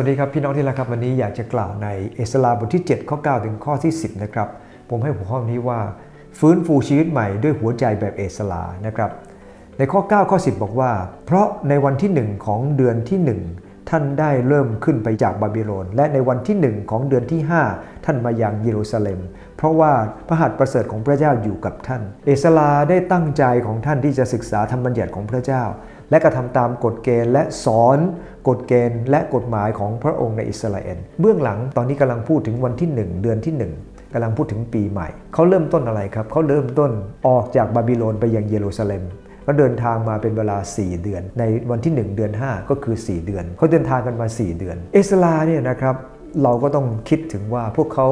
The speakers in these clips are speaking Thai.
วัสดีครับพี่น้องที่รักครับวันนี้อยากจะกล่าวในเอสลาบทที่ 7 ข้อ 9 ถึงข้อที่ 10 นะครับ ผมให้หัวข้อนี้ว่า ฟื้นฟูชีวิตใหม่ด้วยหัวใจแบบเอสลานะครับ ในข้อ 9 ข้อ 10 บอกว่า เพราะในวันที่ 1 ของเดือนที่ 1 ท่านได้เริ่มขึ้นไปจากบาบิโลน และในวันที่1ของเดือนที่ 5 ท่านมายังเยรูซาเล็ม เพราะว่าพระหัตถ์ประเสริฐของพระเจ้าอยู่กับท่าน เอสลาได้ตั้งใจของท่านที่จะศึกษาธรรมบัญญัติของพระเจ้า และกระทำตามกฎเกณฑ์และสอนกฎเกณฑ์และกฎหมายของพระองค์ในอิสราเอลเบื้องหลังตอนนี้กำลังพูดถึงวันที่ 1 เดือนที่ 1กำลังพูดถึงปีใหม่ เขาเริ่มต้นอะไรครับ เขาเริ่มต้นออกจากบาบิโลนไปยังเยรูซาเล็ม ก็เดินทางมาเป็นเวลา 4 เดือน ในวันที่ 1 เดือน 5 ก็คือ 4 เดือน เขาเดินทางกันมา 4 เดือน เอสลาเนี่ยนะครับเราก็ต้องคิดถึงว่าพวกเขา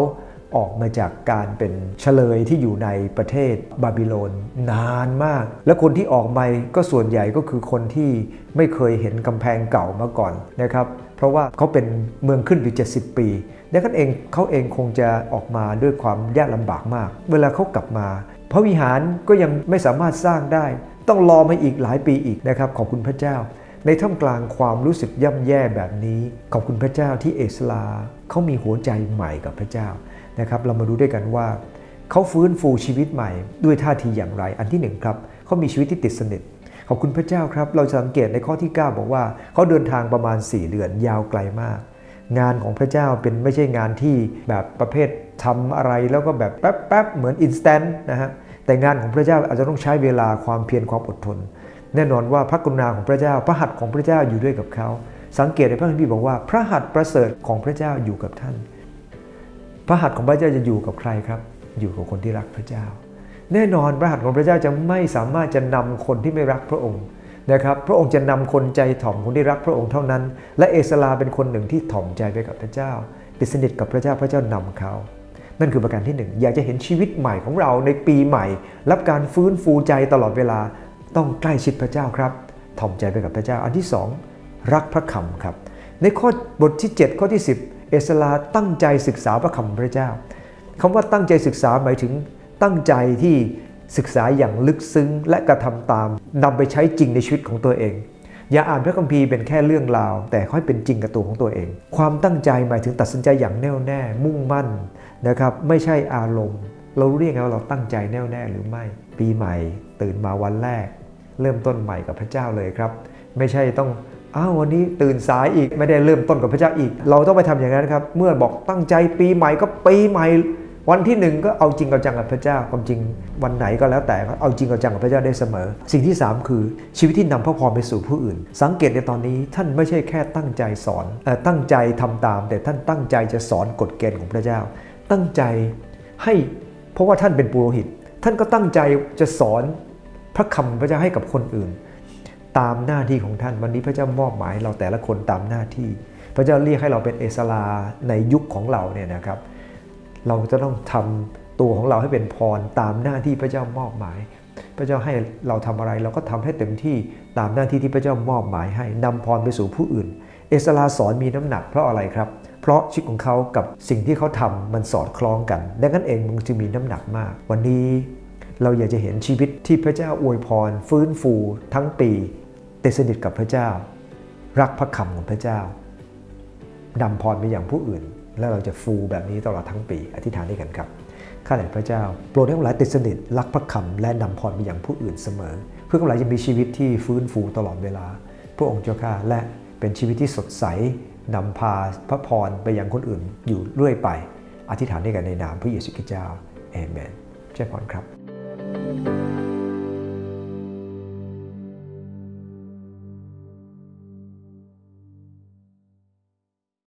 ออกมาจากการเป็นเฉลยที่อยู่ในประเทศบาบิโลนนานมาก และคนที่ออกมาก็ส่วนใหญ่ก็คือคนที่ไม่เคยเห็นกำแพงเก่ามาก่อนนะครับเพราะว่าเขาเป็นเมืองขึ้นอยู่70 ปีดังนั้นเองเขาเองคงจะออกมาด้วยความยากลำบากมาก เวลาเขากลับมา พระวิหารก็ยังไม่สามารถสร้างได้ ต้องรอมาอีกหลายปีอีกนะครับขอบคุณพระเจ้า ในท่ามกลางความรู้สึกย่ำแย่แบบนี้ ขอบคุณพระเจ้าที่เอสลาเขามีหัวใจใหม่กับพระเจ้านะครับเรามาดูด้วยกันว่าเขาฟื้นฟูชีวิตใหม่ด้วยท่าทีอย่างไร อันที่หนึ่งครับเขามีชีวิตที่ติดสนิทขอบคุณพระเจ้าครับ เราสังเกตในข้อที่ 9 บอกว่าเขาเดินทางประมาณ 4 เดือนยาวไกลมาก งานของพระเจ้าเป็นไม่ใช่งานที่แบบประเภททำอะไรแล้วก็แบบแป๊บๆเหมือนอินสแตนต์นะฮะ แต่งานของพระเจ้าอาจจะต้องใช้เวลาความเพียรความอดทน แน่นอนว่าพระกรุณาของพระเจ้า พระหัตถ์ของพระเจ้าอยู่ด้วยกับเขา สังเกตในพระคัมภีร์บอกว่าพระหัตถ์ประเสริฐของพระเจ้าอยู่กับท่าน พระหัตถ์ของพระเจ้าจะอยู่กับใครครับ อยู่กับคนที่รักพระเจ้า แน่นอนพระหัตถ์ของพระเจ้าจะไม่สามารถจะนำคนที่ไม่รักพระองค์นะครับพระองค์จะนำคนใจถ่อมคนที่รักพระองค์เท่านั้น และเอสลาเป็นคนหนึ่งที่ถ่อมใจไปกับพระเจ้าติดสนิทกับพระเจ้าพระเจ้านำเขา นั่นคือประการที่หนึ่งอยากจะเห็นชีวิตใหม่ของเราในปีใหม่ รับการฟื้นฟูใจตลอดเวลาต้องใกล้ชิดพระเจ้าครับถ่อมใจไปกับพระเจ้าอันที่สองรักพระคำครับ ในข้อบทที่ 7 ข้อที่ 10 เอสลาตั้งใจศึกษาพระคำพระเจ้าคำว่าตั้งใจศึกษาหมายถึงตั้งใจที่ศึกษาอย่างลึกซึ้งและกระทำตามนำไปใช้จริงในชีวิตของตัวเอง อย่าอ่านพระคัมภีร์เป็นแค่เรื่องราว แต่ค่อยเป็นจริงกับตัวของตัวเอง ความตั้งใจหมายถึงตัดสินใจอย่างแน่วแน่ มุ่งมั่น นะครับไม่ใช่อารมณ์ เราเรียกไงว่าเราตั้งใจแน่วแน่หรือไม่ ปีใหม่ตื่นมาวันแรก เริ่มต้นใหม่กับพระเจ้าเลยครับ ไม่ใช่ต้องอ้าววันนี้ตื่นสายอีกไม่ได้เริ่มต้นกับพระเจ้าอีก เราต้องไปทำอย่างนั้นครับ เมื่อบอกตั้งใจปีใหม่ก็ปีใหม่ วันที่หนึ่งก็เอาจริงเอาจังกับพระเจ้าความจริงวันไหนก็แล้วแต่เอาจริงเอาจังกับพระเจ้าได้เสมอ สิ่งที่ 3 คือชีวิตที่นำพระพรไปสู่ผู้อื่น สังเกตในตอนนี้ท่านไม่ใช่แค่ตั้งใจสอนออตั้งใจทำตาม แต่ท่านตั้งใจจะสอนกฎเกณฑ์ของพระเจ้า ตั้งใจให้เพราะว่าท่านเป็นปุโรหิต ท่านก็ตั้งใจจะสอนพระคำพระเจ้าให้กับคนอื่น ตามหน้าที่ของท่านวันนี้พระเจ้ามอบหมายเราแต่ละคนตามหน้าที่ พระเจ้าเรียกให้เราเป็นเอสลาในยุคของเราเนี่ยนะครับ เราจะต้องทำตัวของเราให้เป็นพรตามหน้าที่พระเจ้ามอบหมาย พระเจ้าให้เราทำอะไรเราก็ทำให้เต็มที่ตามหน้าที่ที่พระเจ้ามอบหมายให้นำพรไปสู่ผู้อื่น เอสลาสอนมีน้ำหนักเพราะอะไรครับ เพราะชีวิตของเขากับสิ่งที่เขาทำมันสอดคล้องกัน ดังนั้นเองมันจึงมีน้ำหนักมาก วันนี้เราอยากจะเห็นชีวิตที่พระเจ้าอวยพร ฟื้นฟูทั้งปีติดสนิทกับพระเจ้า รักพระคำของพระเจ้านำพรไปอย่างผู้อื่น แล้วเราจะฟูแบบนี้ตลอดทั้งปี อธิษฐานด้วยกันครับข้าแต่พระเจ้า โปรดให้ข้าหลายติดสนิทรักพระคำและนำพรไปอย่างผู้อื่นเสมอ เพื่อข้าหลจะมีชีวิตที่ฟื้นฟูตลอดเวลา พระองค์เจ้าข้าและเป็นชีวิตที่สดใส นำพาพระพรไปยังคนอื่นอยู่เรื่อยไป อธิษฐานด้วยกันในนามพระเยซูคริสต์เจ้าเอเมนเจ้าพรครับ